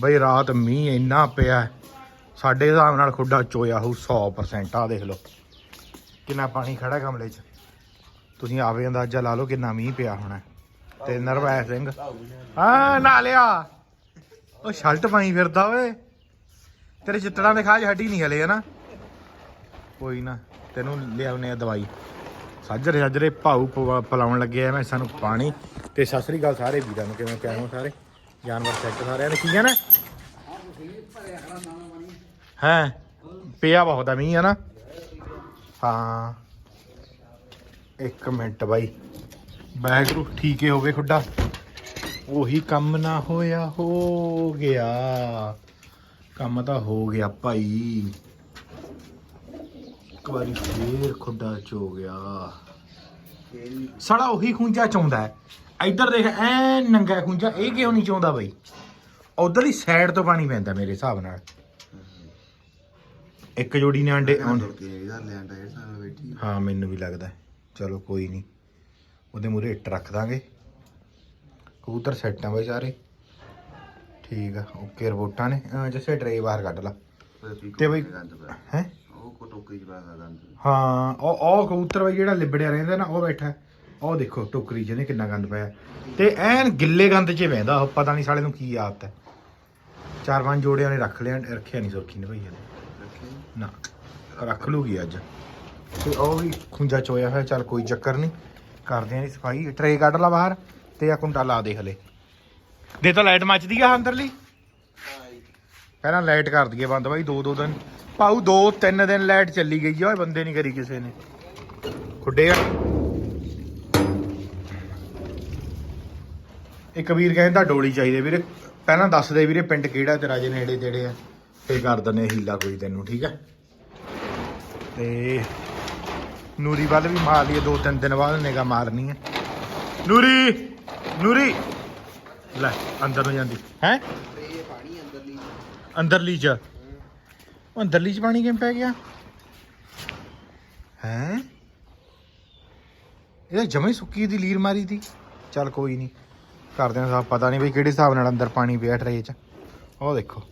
ਬਈ ਰਾਤ ਮੀਂਹ ਇੰਨਾ ਪਿਆ ਸਾਡੇ ਹਿਸਾਬ ਨਾਲ ਖੁੱਡਾ ਚੋਇਆ ਹੋਊ 100% ਆ ਦੇਖ ਲਓ। ਕਿੰਨਾ ਪਾਣੀ ਖੜਾ ਗਮਲੇ 'ਚ? ਤੁਸੀਂ ਆਵੇ ਅੰਦਾਜ਼ਾ ਲਾ ਲਓ ਕਿੰਨਾ ਮੀਂਹ ਪਿਆ ਹੋਣਾ ਤੇ ਨਰਵੈਸ ਸਿੰਘ, ਹਾਂ, ਨਾ ਲਿਆ। ਉਹ ਸ਼ਰਟ ਪਾਈ ਫਿਰਦਾ ਓਏ। ਤੇਰੇ ਚਿੱਤੜਾਂ ਦੇ ਖਾਜ ਹੱਡੀ ਨਹੀਂ ਹਲੇ ਹਨਾ ਕੋਈ ਨਾ, ਤੈਨੂੰ ਲਿਆਉਨੇ ਆ ਦਵਾਈ। ਸਾਜਰੇ ਸਾਜਰੇ ਭਾਊ ਪਵਾ- ਪਿਲਾਉਣ ਲੱਗੇ ਆ ਮੈਂ, ਸਾਨੂੰ ਪਾਣੀ। ਤੇ ਸਤਿ ਸ੍ਰੀ ਅਕਾਲ ਸਾਰੇ ਵੀਰਾਂ ਨੂੰ, ਕਿਵੇਂ ਪਿਆ ਹੋ ਸਾਰੇ? ਜਾਨਵਰ ਸੈੱਟ ਸਾਰਿਆਂ ਨੇ ਕੀ ਹੈ ਹੈ? ਪਿਆ ਬਹੁਤ ਆ ਮੀਂਹ ਹੈ ਨਾ ਹਾਂ। ਇੱਕ ਮਿੰਟ ਬਾਈ। ਵਾਹਿਗੁਰੂ, ਠੀਕ ਹੀ ਹੋਵੇ ਖੁੱਡਾ। ਉਹੀ ਕੰਮ ਨਾ ਹੋਇਆ, ਹੋ ਗਿਆ। ਕੰਮ ਤਾਂ ਹੋ ਗਿਆ ਭਾਈ। ਇੱਕ ਵਾਰੀ ਫੇਰ ਖੁੱਡਾ ਚ ਹੋ ਗਿਆ। ਸੜਾ ਉਹੀ ਖੁੰਝਾ ਚਾਉਂਦਾ ਹੈ। ਇੱਧਰ ਦੇਖ ਐ ਨੰਗਾ ਖੁੰਝਾ ਇਹ ਕਿਉਂ ਨਹੀਂ ਚਾਉਂਦਾ ਬਈ? ਉਧਰਲੀ ਸਾਈਡ ਤੋਂ ਪਾਣੀ ਪੈਂਦਾ ਮੇਰੇ ਹਿਸਾਬ ਨਾਲ। ਇੱਕ ਜੋੜੀ ਨੇ ਆਉਂਦੇ ਹਾਂ ਮੈਨੂੰ ਵੀ ਲੱਗਦਾ ਹੈ। ਚਲੋ ਕੋਈ ਨਹੀਂ। ਉਹਦੇ ਮੂਰੇ ਇੱਟ ਰੱਖ ਦਾਂਗੇ। ਕਬੂਤਰ ਸੈੱਟ ਆ ਬਈ ਸਾਰੇ। ਠੀਕ ਆ ਓਕੇ ਰਿਪੋਰਟਾਂ ਨੇ। ਅਹ ਜਿਸੇ ਟਰੇ ਬਾਹਰ ਕੱਢ ਲਾ। ਤੇ ਬਈ ਹੈ? ਹਾਂ ਉਹ ਉਹ ਕਬੂਤਰ ਬਈ ਜਿਹੜਾ ਲਿਬੜਿਆ ਰਹਿੰਦਾ ਨਾ ਉਹ ਬੈਠਾ। ਹੈ। ਉਹ ਦੇਖੋ ਟੋਕਰੀ ਜਿਹਨੇ ਕਿੰਨਾ ਗੰਦ ਪਾਇਆ। ਤੇ ਐਨ ਗਿੱਲੇ ਗੰਦ 'ਚ ਬਹਿੰਦਾ ਉਹ, ਪਤਾ ਨਹੀਂ ਸਾਲੇ ਨੂੰ ਕੀ ਆਦਤ ਹੈ। ਚਾਰ ਪੰਜ ਜੋੜਿਆਂ ਨੇ ਰੱਖ ਲਿਆ, ਰੱਖਿਆ ਨਹੀਂ ਸੁਰਖੀ ਨੇ ਭਈ ਹਲੇ ਨਾ, ਰੱਖ ਲੂਗੀ ਅੱਜ। ਤੇ ਉਹ ਵੀ ਖੁੰਝਾ ਚੋਇਆ ਹੋਇਆ, ਚੱਲ ਕੋਈ ਚੱਕਰ ਨਹੀਂ ਕਰਦੇ ਆਂ ਸਫ਼ਾਈ, ਟਰੇ ਕੱਢ ਲਾ ਬਾਹਰ ਤੇ ਆ ਕੁੰਡਾ ਲਾ ਦੇ ਹਲੇ। ਦੇ ਤਾਂ ਲਾਈਟ ਮੱਚਦੀ ਆ ਅੰਦਰਲੀ। ਪਹਿਲਾਂ ਲਾਈਟ ਕਰ ਦਈਏ ਬੰਦ ਬਾਈ, ਦੋ ਦੋ ਦਿਨ। ਪਾਉ ਦੋ ਤਿੰਨ ਦਿਨ ਲਾਈਟ ਚੱਲੀ ਗਈ ਆ, ਓਏ ਬੰਦੇ ਨਹੀਂ ਕਰੀ ਕਿਸੇ ਨੇ। ਖੁੱਡੇ ਇੱਕ ਵੀਰ ਕਹਿੰਦਾ ਡੋਲੀ ਚਾਹੀਦੀ ਵੀਰੇ। ਪਹਿਲਾਂ ਦੱਸ ਦੇ ਵੀਰੇ ਪਿੰਡ ਕਿਹੜਾ ਤੇ ਰਾਜੇ ਨੇੜੇ ਤੇੜੇ ਆ। ਫੇਰ ਕਰ ਦਨੇ ਹੀਲਾ ਕੋਈ ਤੈਨੂੰ, ਠੀਕ ਹੈ ਤੇ ਨੂਰੀ ਵੱਲ ਵੀ ਮਾਰ ਲਈਏ, ਦੋ ਤਿੰਨ ਦਿਨ ਬਾਅਦ ਨਿਗਾ ਮਾਰਨੀ ਹੈ ਨੂਰੀ ਨੂਰੀ। ਲੈ, ਅੰਦਰ ਨੂੰ ਜਾਂਦੀ। ਹੈ? ਅੰਦਰਲੀ ਚ। ਅੰਦਰਲੀ ਚ ਪਾਣੀ ਕਿਵੇਂ ਪੈ ਗਿਆ? ਹੈ? ਇਹ ਜਮੇ ਸੁੱਕੀ ਦੀ ਲੀਰ ਮਾਰੀ ਦੀ। ਚੱਲ ਕੋਈ ਨਹੀਂ ਕਰਦੇ ਹਾਂ ਸਾਫ਼, ਪਤਾ ਨਹੀਂ ਬਈ ਕਿਹੜੇ ਹਿਸਾਬ ਨਾਲ ਅੰਦਰ ਪਾਣੀ ਪਿਆ ਟਰੇ ਚ। ਉਹ ਦੇਖੋ।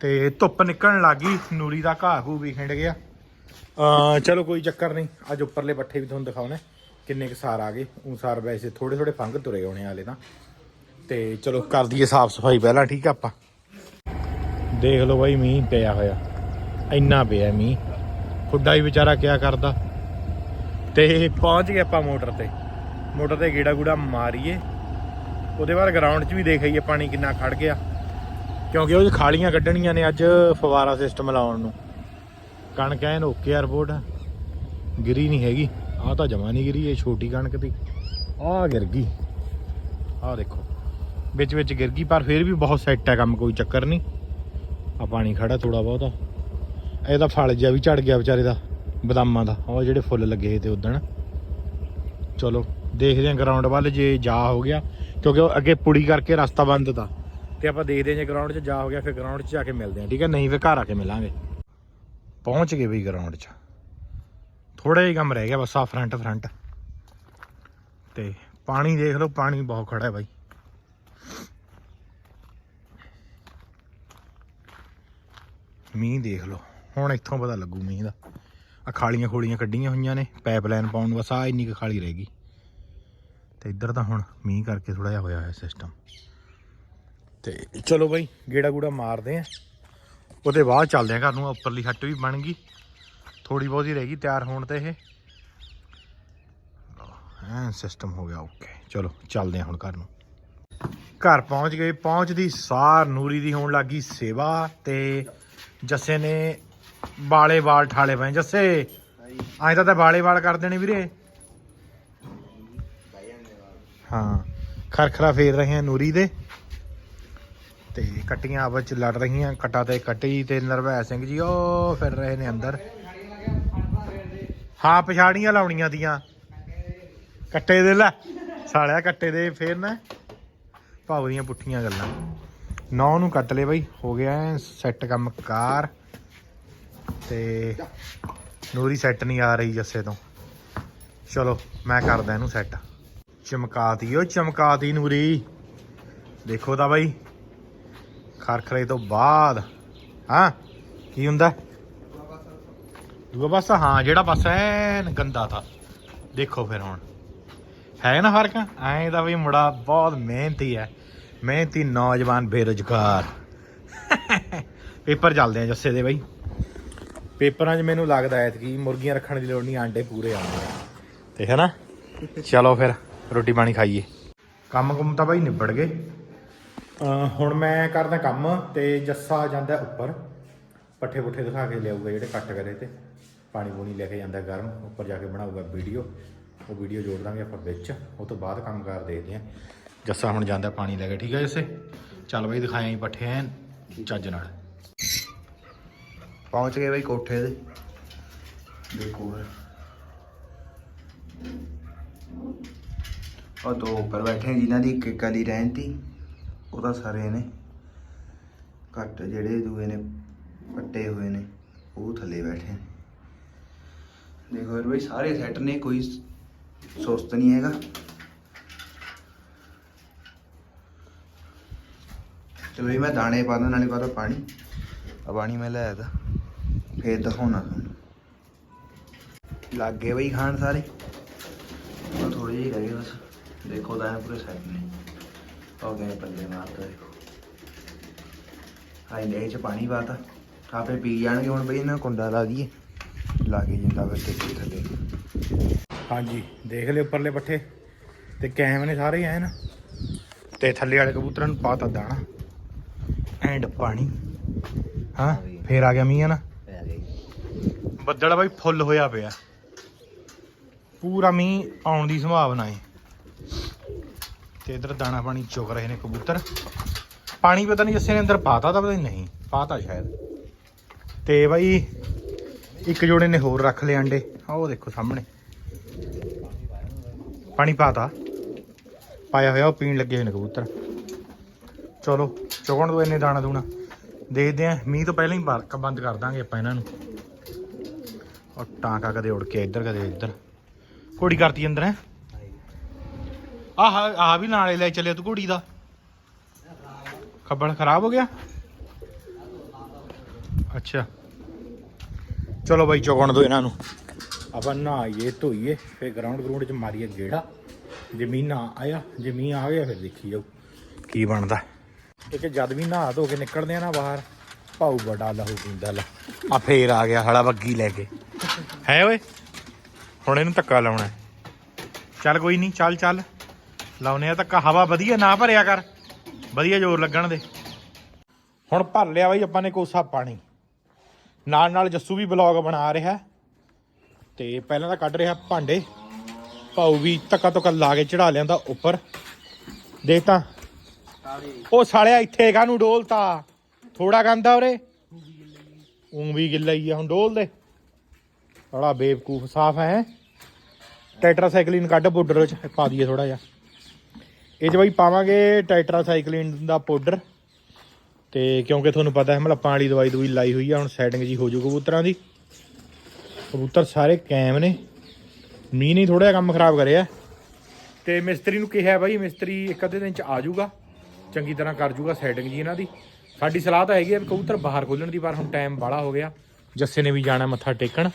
ਤੇ ਧੁੱਪ ਨਿਕਲਣ ਲੱਗੀ ਨੂਰੀ ਦਾ ਘਾਹ ਘੂ ਵੀ ਖਿੰਡ ਗਿਆ। ਅ ਚਲੋ ਕੋਈ ਚੱਕਰ ਨਹੀਂ, ਅੱਜ ਉੱਪਰਲੇ ਪੱਠੇ ਵੀ ਤੁਹਾਨੂੰ ਦਿਖਾਉਣੇ, ਕਿੰਨੇ ਕੁ ਸਾਰ ਆ ਗਏ। ਉਹ ਸਾਰ ਵੈਸੇ ਥੋੜੇ ਥੋੜੇ ਫੰਗ ਤੁਰੇ ਆਉਣੇ ਵਾਲੇ ਤਾਂ। ਤੇ ਚਲੋ ਕਰ ਦਈਏ ਸਾਫ਼ ਸਫ਼ਾਈ ਪਹਿਲਾਂ, ਠੀਕ ਆ ਆਪਾਂ? ਦੇਖ ਲਓ ਬਾਈ, ਮੀਂਹ ਪਿਆ ਹੋਇਆ। ਇੰਨਾ ਪਿਆ ਮੀਂਹ। ਖੁੱਡਾ ਹੀ ਵਿਚਾਰਾ ਕਿਆ ਕਰਦਾ। ਤੇ ਪਹੁੰਚ ਗਏ ਆਪਾਂ ਮੋਟਰ ਤੇ। ਮੋਟਰ ਤੇ ਗੇੜਾ ਗੂੜਾ ਮਾਰੀਏ। ਉਹਦੇ ਬਾਅਦ ਗਰਾਊਂਡ 'ਚ ਵੀ ਦੇਖ ਆਈਏ ਪਾਣੀ ਕਿੰਨਾ ਖੜ ਗਿਆ। ਕਿਉਂਕਿ ਉਹ 'ਚ ਖਾਲੀਆਂ ਕੱਢਣੀਆਂ ਨੇ ਅੱਜ ਫਵਾਰਾ ਸਿਸਟਮ ਲਾਉਣ ਨੂੰ। ਕਣਕ ਐਨ ਓਕੇ ਆ ਰਿਪੋਰਟ ਗਿਰੀ ਨਹੀਂ ਹੈਗੀ। ਆਹ ਤਾਂ ਜਮਾ ਨਹੀਂ ਗਿਰੀ, ਇਹ ਛੋਟੀ ਕਣਕ ਦੀ। ਆਹ ਗਿਰ ਗਈ। ਆਹ ਦੇਖੋ। ਵਿੱਚ ਵਿੱਚ ਗਿਰ ਗਈ, ਪਰ ਫਿਰ ਵੀ ਬਹੁਤ ਸੈੱਟ ਹੈ ਕੰਮ, ਕੋਈ ਚੱਕਰ ਨਹੀਂ। ਆ ਪਾਣੀ ਖੜਾ ਥੋੜਾ ਬਹੁਤਾ। ਇਹਦਾ ਫਲ ਜਿਹਾ ਵੀ ਝੜ ਗਿਆ ਵਿਚਾਰੇ ਦਾ, ਬਦਾਮਾਂ ਦਾ। ਉਹ ਜਿਹੜੇ ਫੁੱਲ ਲੱਗੇ ਤੇ ਉਦਣ। ਚਲੋ। ਦੇਖਦੇ ਹਾਂ ਗਰਾਊਂਡ ਵੱਲ ਜੇ ਜਾ ਹੋ ਗਿਆ, ਕਿਉਂਕਿ ਉਹ ਅੱਗੇ ਪੁੜੀ ਕਰਕੇ ਰਸਤਾ ਬੰਦ ਤਾ। ਤੇ ਆਪਾਂ ਦੇਖਦੇ ਹਾਂ ਜੇ ਗਰਾਊਂਡ 'ਚ ਜਾ ਹੋ ਗਿਆ, ਫਿਰ ਗਰਾਊਂਡ 'ਚ ਜਾ ਕੇ ਮਿਲਦੇ ਹਾਂ, ਠੀਕ ਹੈ? ਨਹੀਂ ਫਿਰ ਘਰ ਆ ਕੇ ਮਿਲਾਂਗੇ। ਪਹੁੰਚ ਗਏ ਬਈ ਗਰਾਊਂਡ 'ਚ। ਥੋੜਾ ਜਿਹਾ ਕੰਮ ਰਹਿ ਗਿਆ ਬਸ, ਆ ਫਰੰਟ ਫਰੰਟ ਤੇ ਪਾਣੀ ਦੇਖ ਲਓ, ਪਾਣੀ ਬਹੁਤ ਖੜਾ ਹੈ ਬਾਈ। ਮੀਂਹ ਦੇਖ ਲਓ, ਹੁਣ ਇੱਥੋਂ ਪਤਾ ਲੱਗੂ ਮੀਂਹ ਦਾ। ਆ ਖਾਲੀਆਂ ਖੋਲੀਆਂ ਕੱਢੀਆਂ ਹੋਈਆਂ ਨੇ ਪਾਈਪਲਾਈਨ ਪਾਉਣ ਨੂੰ ਬਸ ਆ ਇੰਨੀ ਕੁ ਖਾਲੀ ਰਹਿ ਗਈ। ਤੇ ਇੱਧਰ ਤਾਂ ਹੁਣ ਮੀਂਹ ਕਰਕੇ ਥੋੜਾ ਜਿਹਾ ਹੋਇਆ ਹੋਇਆ ਸਿਸਟਮ ਤੇ ਚਲੋ ਬਾਈ, ਗੇੜਾ ਗੂੜਾ ਮਾਰਦੇ ਆ ਉਹਦੇ ਬਾਅਦ ਚੱਲਦੇ ਆ ਘਰ ਨੂੰ, ਉੱਪਰਲੀ ਹੱਟ ਵੀ ਬਣ ਗਈ। ਥੋੜੀ ਬਹੁਤੀ ਰਹਿ ਗਈ, ਤਿਆਰ ਹੋਣ ਤੇ ਇਹ। ਐ ਸਿਸਟਮ ਹੋ ਗਿਆ ਓਕੇ ਚਲੋ, ਚੱਲਦੇ ਆ ਹੁਣ ਘਰ ਨੂੰ। ਘਰ ਪਹੁੰਚ ਗਏ ਪਹੁੰਚਦੀ ਸਾਰ ਨੂਰੀ ਦੀ ਹੋਣ ਲੱਗੀ ਸੇਵਾ ਤੇ ਜੱਸੇ ਨੇ ਬਾਲੇ ਵਾਲ ਠਾਲੇ ਪਏ। ਜੱਸੇ ਐਂ ਤਾਂ ਤਾਂ ਬਾਲੇ ਵਾਲ ਕਰ ਦੇਣੇ ਵੀਰੇ। ਹਾਂ, ਖਰਖਰਾ ਫੇਰ ਰਹੇ ਆ ਨੂਰੀ ਦੇ। ਤੇ ਕੱਟੀਆਂ ਆਪਸ ਚ ਲੜ ਰਹੀਆਂ, ਕਟਾ ਤੇ ਕੱਟੀ ਤੇ ਨਰਵੈ ਸਿੰਘ ਜੀ, ਉਹ ਫਿਰ ਰਹੇ ਨੇ ਅੰਦਰ। ਹਾਂ ਪਛਾੜੀਆਂ ਲਾਉਣੀਆਂ ਦੀਆਂ ਕੱਟੇ ਦੇ ਲੈ, ਸਾਲਿਆ ਕੱਟੇ ਦੇ ਫੇਰ ਨਾ। ਭਾਉ ਦੀਆਂ ਪੁੱਠੀਆਂ ਗੱਲਾਂ। ਨੌ ਨੂੰ ਕੱਟ ਲਏ ਬਈ, ਹੋ ਗਿਆ ਸੈੱਟ ਕੰਮ ਕਾਰ। ਤੇ ਨੂਰੀ ਸੈੱਟ ਨਹੀਂ ਆ ਰਹੀ ਜੱਸੇ ਤੋਂ। ਚਲੋ, ਮੈਂ ਕਰਦਾ ਇਹਨੂੰ ਸੈੱਟ ਚਮਕਾਤੀ ਉਹ ਚਮਕਾਤੀ ਨੂਰੀ। ਦੇਖੋ ਤਾਂ ਬਾਈ, ਖਰਖਰੇ ਤੋਂ ਬਾਅਦ, ਹਾਂ? ਕੀ ਹੁੰਦਾ? ਦੂਆ ਪਾਸਾ? ਹਾਂ, ਜਿਹੜਾ ਪਾਸਾ ਐਨ ਗੰਦਾ ਤਾ। ਦੇਖੋ ਫਿਰ ਹੁਣ। ਹੈ ਨਾ ਫ਼ਰਕ? ਐਂ ਦਾ ਵੀ ਮੁੰਡਾ ਬਹੁਤ ਮਿਹਨਤੀ ਹੈ ਮਿਹਨਤੀ ਨੌਜਵਾਨ ਬੇਰੁਜ਼ਗਾਰ। ਪੇਪਰ ਚੱਲਦੇ ਆ ਜੱਸੇ ਦੇ ਬਾਈ। ਪੇਪਰਾਂ 'ਚ ਮੈਨੂੰ ਲੱਗਦਾ ਹੈ ਕਿ ਮੁਰਗੀਆਂ ਰੱਖਣ ਦੀ ਲੋੜ ਨਹੀਂ, ਆਂਡੇ ਪੂਰੇ ਆਉਂਦੇ ਤੇ ਹੈ ਨਾ? ਚਲੋ ਫਿਰ। ਰੋਟੀ ਪਾਣੀ ਖਾਈਏ। ਕੰਮ ਕੁਮ ਤਾਂ ਬਾਈ ਨਿਬੜ ਗਏ। ਹੁਣ ਮੈਂ ਕਰਦਾ ਕੰਮ ਤੇ ਜੱਸਾ ਜਾਂਦਾ ਉੱਪਰ। ਪੱਠੇ ਪੁੱਠੇ ਦਿਖਾ ਕੇ ਲਿਆਊਗਾ ਜਿਹੜੇ ਕੱਟ ਕਰੇ ਤੇ। ਪਾਣੀ ਪੂਣੀ ਲੈ ਕੇ ਜਾਂਦਾ ਗਰਮ, ਉੱਪਰ ਜਾ ਕੇ ਬਣਾਊਗਾ ਵੀਡੀਓ। ਉਹ ਵੀਡੀਓ ਜੋੜ ਦਾਂਗੇ ਆਪਾਂ ਵਿੱਚ। ਉਹ ਤੋਂ ਬਾਅਦ ਕੰਮ ਕਰ ਦੇਖਦੇ ਆਂ ਜੱਸਾ ਹੁਣ ਜਾਂਦਾ ਪਾਣੀ ਲੈ ਕੇ, ਠੀਕ ਹੈ ਜੱਸੇ? ਚੱਲ ਬਾਈ ਦਿਖਾਇਆ ਹੀ ਪੱਠੇ ਐਨ ਚੱਜ ਨਾਲ। ਪਹੁੰਚ ਗਏ ਬਈ ਕੋਠੇ ਦੇ ਦੇਖੋ ਉਹ ਦੋ ਉੱਪਰ ਬੈਠੇ ਜਿਨ੍ਹਾਂ ਦੀ ਇੱਕ ਇੱਕ ਵਾਲੀ ਰਹਿੰਦੀ ਉਹ ਤਾਂ ਸਾਰੇ ਨੇ। ਘੱਟ ਜਿਹੜੇ ਦੂਏ ਨੇ ਪੱਟੇ ਹੋਏ ਨੇ, ਉਹ ਥੱਲੇ ਬੈਠੇ ਨੇ। ਦੇਖੋ ਯਾਰ ਬਈ, ਸਾਰੇ ਸੈੱਟ ਨੇ, ਕੋਈ ਸੁਸਤ ਨਹੀਂ ਹੈਗਾ। ਤੇ ਬਈ ਮੈਂ ਦਾਣੇ ਪਾ ਦਾਂ ਨਾਲੇ ਪਾ ਪਾਣੀ। ਆ ਪਾਣੀ ਮੈਂ ਲੈ ਆਦਾ ਫੇਰ ਦਿਖਾਉਣਾ ਤੁਹਾਨੂੰ। ਲੱਗ ਗਏ ਬਈ ਖਾਣ ਸਾਰੇ। ਉਹ ਥੋੜੇ ਜਿਹੇ ਰਹਿ ਗਏ ਬਸ। ਦੇਖੋ ਤਾਂ ਪੂਰੇ ਸੈੱਟ ਨੇ ਹੋ ਗਏ ਪੱਲੇ ਮਾਰਦਾ ਦੇਖੋ। ਹਾਈ ਲੈ ਚ ਪਾਣੀ ਪਾਤਾ। ਆਪੇ ਪੀ ਜਾਣਗੇ ਹੁਣ ਬਈ ਇਹਨਾਂ ਨੂੰ ਕੁੰਡਾ ਲਾ ਦਈਏ। ਲਾ ਕੇ ਜਿੰਦਾ ਫਿਰ ਟਿੱਕੀ ਥੱਲੇ। ਹਾਂਜੀ ਦੇਖ ਲਿਓ ਉੱਪਰਲੇ ਪੱਠੇ। ਤੇ ਕੈਮ ਨੇ ਸਾਰੇ ਐਨ ਤੇ ਥੱਲੇ ਵਾਲੇ ਕਬੂਤਰਾਂ ਨੂੰ ਪਾਤਾ ਦਾਣਾ। ਐਂਡ ਪਾਣੀ। ਹਾਂ ਫੇਰ ਆ ਗਿਆ ਮੀਂਹ ਨਾ। ਬੱਦਲ ਬਾਈ ਫੁੱਲ ਹੋਇਆ ਪਿਆ। ਪੂਰਾ ਮੀਂਹ ਆਉਣ ਦੀ ਸੰਭਾਵਨਾ ਹੈ ਤੇ ਇਧਰ ਦਾਣਾ ਪਾਣੀ ਚੁਗ ਰਹੇ ਨੇ ਕਬੂਤਰ। ਪਾਣੀ ਪਤਾ ਨਹੀਂ ਜੱਸੇ ਨੇ ਅੰਦਰ ਪਾਤਾ ਤਾਂ ਪਤਾ ਨਹੀਂ ਨਹੀਂ, ਪਾਤਾ ਸ਼ਾਇਦ। ਤੇ ਬਾਈ, ਇੱਕ ਜੋੜੇ ਨੇ ਹੋਰ ਰੱਖ ਲਏ ਅੰਡੇ ਆਹ ਉਹ ਦੇਖੋ ਸਾਹਮਣੇ। ਪਾਣੀ ਪਾਤਾ। ਪਾਇਆ ਹੋਇਆ, ਉਹ ਪੀਣ ਲੱਗੇ ਹੋਏ ਨੇ ਕਬੂਤਰ। ਚਲੋ, ਚੁਗਣ ਦੋ ਇੰਨੇ ਦਾਣਾ ਦੂਣਾ। ਦੇਖਦੇ ਆ ਮੀਂਹ ਤੋਂ ਪਹਿਲਾਂ ਹੀ ਬਾਰਕ ਬੰਦ ਕਰ ਦਾਂਗੇ ਆਪਾਂ ਇਹਨਾਂ ਨੂੰ। ਔਰ ਟਾਂਕਾ ਕਦੇ ਉੜ ਕੇ ਇੱਧਰ, ਕਦੇ ਇੱਧਰ। ਘੋੜੀ ਕਰਤੀ ਅੰਦਰ, ਹੈ? ਆਹ ਆ ਵੀ ਨਾਲੇ ਲੈ ਚੱਲਿਆ ਤੂੰ ਘੋੜੀ ਦਾ। ਖੱਬਲ ਖਰਾਬ ਹੋ ਗਿਆ? ਅੱਛਾ। ਚਲੋ ਬਾਈ, ਚੁਗਣ ਦੋ ਇਹਨਾਂ ਨੂੰ। ਆਪਾਂ ਨਹਾਈਏ, ਧੋਈਏ, ਫਿਰ ਗਰਾਊਂਡ ਗਰਾਊਂਡ 'ਚ ਮਾਰੀਏ ਗੇੜਾ। ਜੇ ਮੀਂਹ ਆਇਆ, ਜੇ ਮੀਂਹ ਆ ਗਿਆ, ਫਿਰ ਦੇਖੀ ਜਾਊ ਕੀ ਬਣਦਾ। ਇੱਕ ਜਦ ਵੀ ਨਹਾ ਧੋ ਕੇ ਨਿਕਲਦੇ ਆ ਨਾ ਬਾਹਰ, ਭਾਊ ਬੜਾ ਲਹੂ ਪੀਂਦਾ ਲਾ। ਆ ਫੇਰ ਆ ਗਿਆ ਹਲਾ ਬੱਗੀ ਲੈ ਕੇ। ਹੈ ਓਏ, ਹੁਣ ਇਹਨੂੰ ਧੱਕਾ ਲਾਉਣਾ ਚੱਲ ਕੋਈ ਨਹੀਂ, ਚੱਲ ਚੱਲ। ਲਾਉਨੇ ਆ ਧੱਕਾ, ਹਵਾ ਵਧੀਆ ਨਾ ਭਰਿਆ ਕਰ। ਵਧੀਆ ਜ਼ੋਰ ਲੱਗਣ ਦੇ। ਹੁਣ ਭਰ ਲਿਆ ਬਾਈ ਆਪਾਂ ਨੇ ਕੋਸਾ ਪਾਣੀ। ਨਾਲ ਨਾਲ ਜੱਸੂ ਵੀ ਬਲੌਗ ਬਣਾ ਰਿਹਾ। ਤੇ ਪਹਿਲਾਂ ਤਾਂ ਕੱਢ ਰਿਹਾ ਭਾਂਡੇ। ਭਾਊ ਵੀ ਧੱਕਾ ਧੁੱਕਾ ਲਾ ਕੇ ਚੜਾ ਲਿਆਂਦਾ ਉੱਪਰ। ਦੇਖ ਤਾਂ। ਉਹ ਸਾਲਿਆ ਇੱਥੇ ਕਾਹਨੂੰ ਡੋਲਤਾ। ਥੋੜਾ ਗੰਦਾ ਉਰੇ। ਉਂ ਵੀ ਗਿੱਲਾ ਹੀ ਆ ਹੁਣ ਡੋਲ ਦੇ। ਬੜਾ ਬੇਵਕੂਫ ਸਾਫ਼ ਹੈ। ਟੈਟਰਾਸਾਈਕਲਿਨ ਕੱਢ ਪਾਊਡਰ ਚ ਪਾ ਦਈਏ ਥੋੜਾ ਜਿਹਾ। ਇਹ ਚ ਬਈ ਪਾਵਾਂਗੇ ਟੈਟਰਾਸਾਈਕਲਿਨ ਦਾ ਪਾਊਡਰ। ਤੇ ਕਿਉਂਕਿ ਤੁਹਾਨੂੰ ਪਤਾ ਹੈ ਮਲੱਪਾਂ ਵਾਲੀ ਦਵਾਈ ਦਵਾਈ ਲਾਈ ਹੋਈ ਆ, ਹੁਣ ਸੈਟਿੰਗ ਜੀ ਹੋ ਜੂ ਕਬੂਤਰਾਂ ਦੀ। ਕਬੂਤਰ ਸਾਰੇ ਕੈਮ ਨੇ। ਮੀਂਹ ਨਹੀਂ ਥੋੜਾ ਜਿਹਾ ਕੰਮ ਖਰਾਬ ਕਰਿਆ। ਤੇ ਮਿਸਤਰੀ ਨੂੰ ਕਿਹਾ ਬਾਈ, ਮਿਸਤਰੀ ਇੱਕ ਅੱਧੇ ਦਿਨ ਚ ਆ ਜਾਊਗਾ। ਚੰਗੀ ਤਰ੍ਹਾਂ ਕਰ ਜੂਗਾ ਸੈਟਿੰਗ ਜੀ ਇਹਨਾਂ ਦੀ। ਸਾਡੀ ਸਲਾਹ ਤਾਂ ਹੈਗੀ ਆ ਵੀ ਕਬੂਤਰ ਬਾਹਰ ਖੋਲਣ ਦੀ, ਪਰ ਹੁਣ ਟਾਈਮ ਬਾਲਾ ਹੋ ਗਿਆ। ਜੱਸੇ ਨੇ ਵੀ ਜਾਣਾ ਮੱਥਾ ਟੇਕਣ।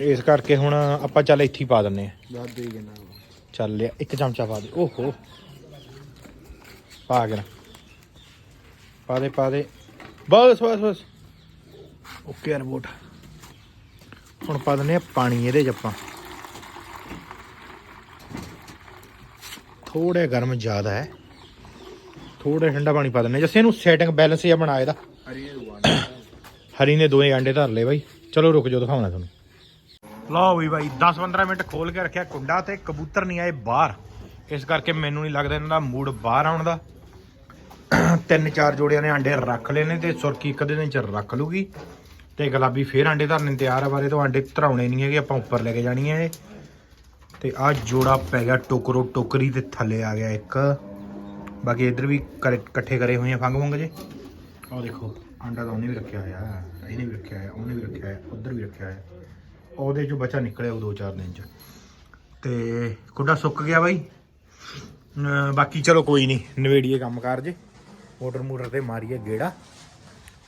ਇਸ ਕਰਕੇ ਹੁਣ ਆਪਾਂ ਚੱਲ ਇੱਥੇ ਹੀ ਪਾ ਦਿੰਨੇ ਆ ਚੱਲ ਲਿਆ ਇੱਕ ਚਮਚਾ ਪਾ ਦੇ। ਓਹੋ। ਪਾ ਗਿਆ ਪਾ ਦੇ ਪਾ ਦੇ। ਬਸ ਬਸ ਬਸ। ਓਕੇ ਰਿਪੋਰਟ ਹੁਣ ਪਾ ਦਿੰਨੇ ਪਾਣੀ ਇਹਦੇ ਚ ਆਪਾਂ। ਥੋੜਾ ਗਰਮ ਜ਼ਿਆਦਾ ਹੈ। ਥੋੜਾ ਠੰਡਾ ਪਾਣੀ ਪਾ ਦਿੰਨੇ ਜੱਸੇ ਇਹਨੂੰ ਸੈਟਿੰਗ ਬੈਲੈਂਸ ਜਿਹਾ ਬਣਾ ਇਹਦਾ। ਹਰੀ ਨੇ ਦੋਵੇਂ ਅੰਡੇ ਧਰ ਲਏ ਬਾਈ। ਚਲੋ ਰੁਕ ਜਾਓ ਦਿਖਾਉਣਾ ਤੁਹਾਨੂੰ। ਲਓ ਵੀ ਬਾਈ 10-15 ਮਿੰਟ ਖੋਲ ਕੇ ਰੱਖਿਆ ਕੁੰਡਾ ਤੇ ਕਬੂਤਰ ਨਹੀਂ ਆਏ ਬਾਹਰ। ਇਸ ਕਰਕੇ ਮੈਨੂੰ ਨਹੀਂ ਲੱਗਦਾ ਇਹਨਾਂ ਦਾ ਮੂਡ ਬਾਹਰ ਆਉਣ ਦਾ। ਤਿੰਨ ਚਾਰ ਜੋੜਿਆਂ ਨੇ ਆਂਡੇ ਰੱਖ ਲਏ ਨੇ ਤੇ ਸੁਰਖੀ ਇੱਕ ਦਿਨ ਚ ਰੱਖ ਲੂਗੀ। ਤੇ ਗੁਲਾਬੀ ਫੇਰ ਆਂਡੇ ਧਰਨੇ ਨੂੰ ਤਿਆਰ ਆ ਬਾਰੇ ਤੋਂ। ਆਂਡੇ ਧਰਾਉਣੇ ਨਹੀਂ ਹੈਗੇ ਆਪਾਂ ਉੱਪਰ ਲੈ ਕੇ ਜਾਣੀ ਹੈ ਇਹ। ਤੇ ਆ ਜੋੜਾ ਪੈ ਗਿਆ ਟੋਕਰੋ ਟੋਕਰੀ ਤੇ ਥੱਲੇ ਆ ਗਿਆ ਇੱਕ। ਬਾਕੀ ਇੱਧਰ ਵੀ ਇਕੱਠੇ ਕਰੇ ਹੋਏ ਆ ਫੰਗ ਫੰਗ ਜੇ। ਆਹ ਦੇਖੋ। ਆਂਡਾ ਤਾਂ ਉਹਨੇ ਵੀ ਰੱਖਿਆ ਹੋਇਆ ਇਹਨੇ ਵੀ ਰੱਖਿਆ ਹੋਇਆ ਉਹਨੇ ਵੀ ਰੱਖਿਆ ਹੋਇਆ ਉਧਰ ਵੀ ਰੱਖਿਆ ਹੋਇਆ। ਉਹਦੇ ਚੋਂ ਬੱਚਾ ਨਿਕਲਿਆ ਉਹ ਦੋ ਚਾਰ ਦਿਨ ਚ। ਤੇ ਕੁੱਡਾ ਸੁੱਕ ਗਿਆ ਬਾਈ। ਬਾਕੀ ਚਲੋ ਕੋਈ ਨਹੀਂ ਨਵੇੜੀਏ ਕੰਮ ਕਾਰ ਜੇ ਮੋਟਰ ਮੋਟਰ ਤੇ ਮਾਰੀਏ ਗੇੜਾ।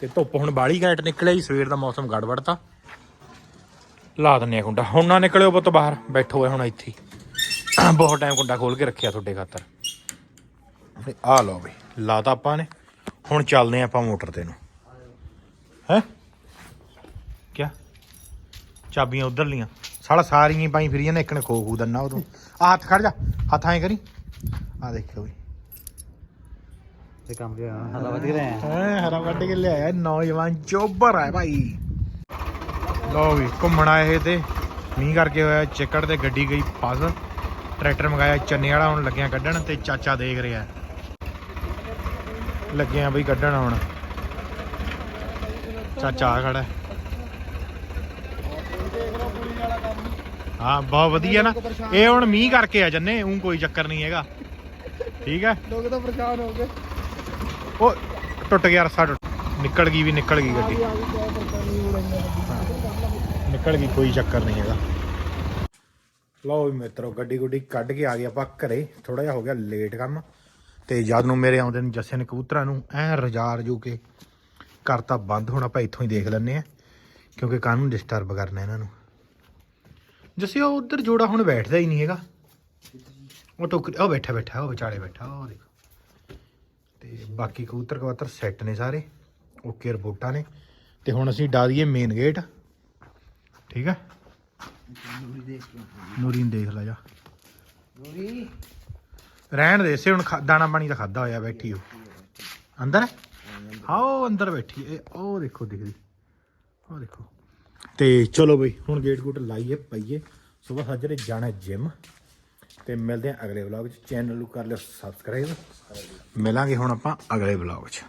ਤੇ ਧੁੱਪ ਹੁਣ ਬਾਲੀ ਘੈਂਟ ਨਿਕਲਿਆ ਜੀ, ਸਵੇਰ ਦਾ ਮੌਸਮ ਗੜਬੜ ਤਾ ਲਾ ਦਿੰਨੇ ਆ ਕੁੰਡਾ। ਹੁਣ ਨਾ ਨਿਕਲਿਓ ਪੁੱਤ ਬਾਹਰ, ਬੈਠੋ ਹੁਣ ਇੱਥੇ। ਬਹੁਤ ਟਾਈਮ ਕੁੰਡਾ ਖੋਲ ਕੇ ਰੱਖਿਆ ਤੁਹਾਡੇ ਖਾਤਰ। ਤੇ ਆ ਲਓ ਬਈ, ਲਾਤਾ ਆਪਾਂ ਨੇ। ਹੁਣ ਚੱਲਦੇ ਆ ਆਪਾਂ ਮੋਟਰ ਤੇ ਨੂੰ। ਹੈ? ਚਾਬੀਆਂ ਉਧਰ ਲੀਆਂ। ਸਾਲਾ ਸਾਰੀਆਂ ਹੀ ਪਾਈ ਫਿਰੀਆਂ ਨੇ ਇੱਕ ਨੇ ਖੋ ਖੂ ਦੰਨਾ ਉਦੋਂ। ਆ ਹੱਥ ਖੜ ਜਾ ਹੱਥ ਐਂ ਕਰੀ। ਆ ਦੇਖਿਓ ਬਈ ਤੇ ਕੰਮ ਜਿਹਾ ਹਲਾ ਵਧ ਰਿਹਾ ਹੈ ਹਰਾ ਵੱਢ ਕੇ ਲਿਆਇਆ ਨੌਜਵਾਨ ਚੋਬਰ ਹੈ ਭਾਈ। ਲੋ ਵੀ ਘੁੰਮਣ ਆਏ ਇਹ ਤੇ। ਮੀਂਹ ਕਰਕੇ ਹੋਇਆ ਚਿੱਕੜ ਤੇ ਗੱਡੀ ਗਈ ਫਸ ਟਰੈਕਟਰ ਮੰਗਾਇਆ ਚੰਨੇ ਵਾਲਾ ਹੁਣ ਲੱਗਿਆ ਕੱਢਣ ਤੇ ਚਾਚਾ ਦੇਖ ਰਿਹਾ। ਲੱਗੇ ਆ ਬਈ ਕੱਢਣ ਹੁਣ। ਚਾਚਾ ਖੜਾ ਹੈ। ਬਹੁਤ ਵਧੀਆ ਨਾ। ਇਹ ਹੁਣ ਮੀਂਹ ਕਰਕੇ ਆ ਜੰਨੇ ਉਹ ਕੋਈ ਚੱਕਰ ਨਹੀਂ ਹੈਗਾ। ਠੀਕ ਹੈ? ਲੋਕ ਤਾਂ ਪਰੇਸ਼ਾਨ ਹੋ ਗਏ। ਉਹ ਟੁੱਟ ਗਿਆ ਰਸਾ ਟੁੱਟ ਨਿਕਲ ਗਈ ਵੀ ਨਿਕਲ ਗਈ ਗੱਡੀ। ਨਿਕਲ ਗਈ ਕੋਈ ਚੱਕਰ ਨਹੀਂ ਹੈਗਾ। ਲਓ ਵੀ ਮਿੱਤਰੋ ਗੱਡੀ ਗੁੱਡੀ ਕੱਢ ਕੇ ਆ ਗਏ ਆਪਾਂ ਘਰੇ। ਥੋੜਾ ਜਿਹਾ ਹੋ ਗਿਆ ਲੇਟ ਕੰਮ। ਤੇ ਜਦ ਨੂੰ ਮੇਰੇ ਆਉਂਦੇ ਨੂੰ ਜੱਸੇ ਨੇ ਕਬੂਤਰਾਂ ਨੂੰ ਐ ਰਜਾਰ ਜੂ ਕੇ ਕਰਤਾ ਬੰਦ ਹੁਣ ਆਪਾਂ ਇੱਥੋਂ ਹੀ ਦੇਖ ਲੈਨੇ ਆ ਕਿਉਂਕਿ ਕਾਹਨੂੰ ਡਿਸਟਰਬ ਕਰਨਾ ਇਹਨਾਂ ਨੂੰ? ਜੱਸੇ, ਉਹ ਉਧਰ ਜੋੜਾ ਹੁਣ ਬੈਠਦਾ ਹੀ ਨਹੀਂ ਹੈਗਾ। ਉਹ ਟੋਕਰੀ ਉਹ ਬੈਠਾ ਬੈਠਾ, ਉਹ ਵਿਚਾਲੇ ਬੈਠਾ, ਉਹ ਦੇਖੋ। ਤੇ ਬਾਕੀ ਕਬੂਤਰ ਕਵਾਤਰ ਸੈੱਟ ਨੇ ਸਾਰੇ ਓਕੇ ਰਿਪੋਰਟਾਂ ਨੇ। ਤੇ ਹੁਣ ਅਸੀਂ ਡਾ ਦਈਏ ਮੇਨ ਗੇਟ ਠੀਕ ਹੈ? ਨੂਰੀ ਦੇਖ ਨੂੰ ਦੇਖ ਲੈ ਜਾ। ਨੂਰੀ ਰਹਿਣ ਦੇ, ਇਸੇ ਹੁਣ ਖਾ- ਦਾਣਾ ਪਾਣੀ ਤਾਂ ਖਾਦਾ ਹੋਇਆ, ਬੈਠੀ ਉਹ ਅੰਦਰ ਹੈ? ਹਾਂ, ਉਹ ਅੰਦਰ ਬੈਠੀ ਉਹ ਦੇਖੋ, ਦਿਖਦੀ। ਉਹ ਦੇਖੋ। ਤੇ ਚਲੋ ਬਈ, ਹੁਣ ਗੇਟ ਗੂਟ ਲਾਈਏ, ਪਈਏ। ਸਵੇਰ ਸਾਜਰੇ ਜਾਣਾ ਜਿਮ ਤੇ ਮਿਲਦੇ ਆ ਅਗਲੇ ਵਲੌਗ 'ਚ। ਚੈਨਲ ਨੂੰ ਕਰ ਲਿਓ ਸਬਸਕ੍ਰਾਈਬ ਮਿਲਾਂਗੇ ਹੁਣ ਆਪਾਂ ਅਗਲੇ ਵਲੌਗ 'ਚ।